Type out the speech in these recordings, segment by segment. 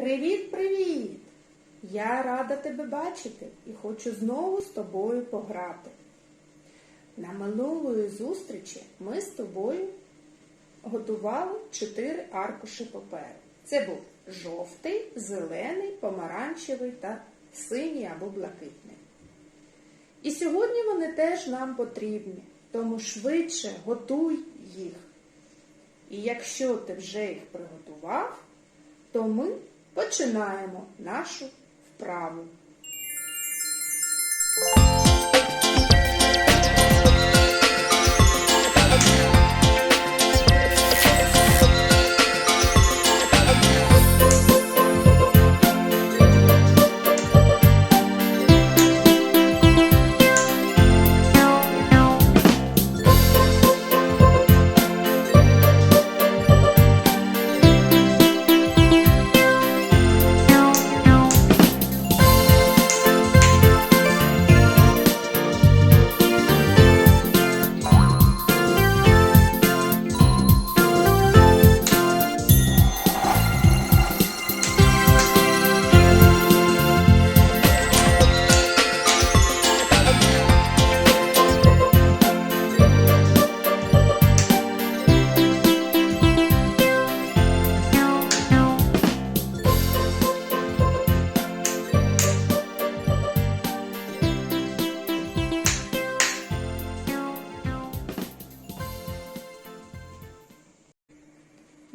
Привіт-привіт! Я рада тебе бачити і хочу знову з тобою пограти. На минулої зустрічі ми з тобою готували чотири аркуші паперу. Це був жовтий, зелений, помаранчевий та синій або блакитний. І сьогодні вони теж нам потрібні, тому швидше готуй їх. І якщо ти вже їх приготував, то ми починаємо нашу вправу.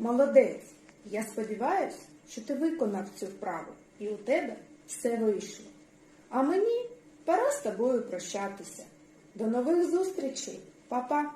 Молодець! Я сподіваюся, що ти виконав цю вправу і у тебе все вийшло. А мені пора з тобою прощатися. До нових зустрічей, Па-па!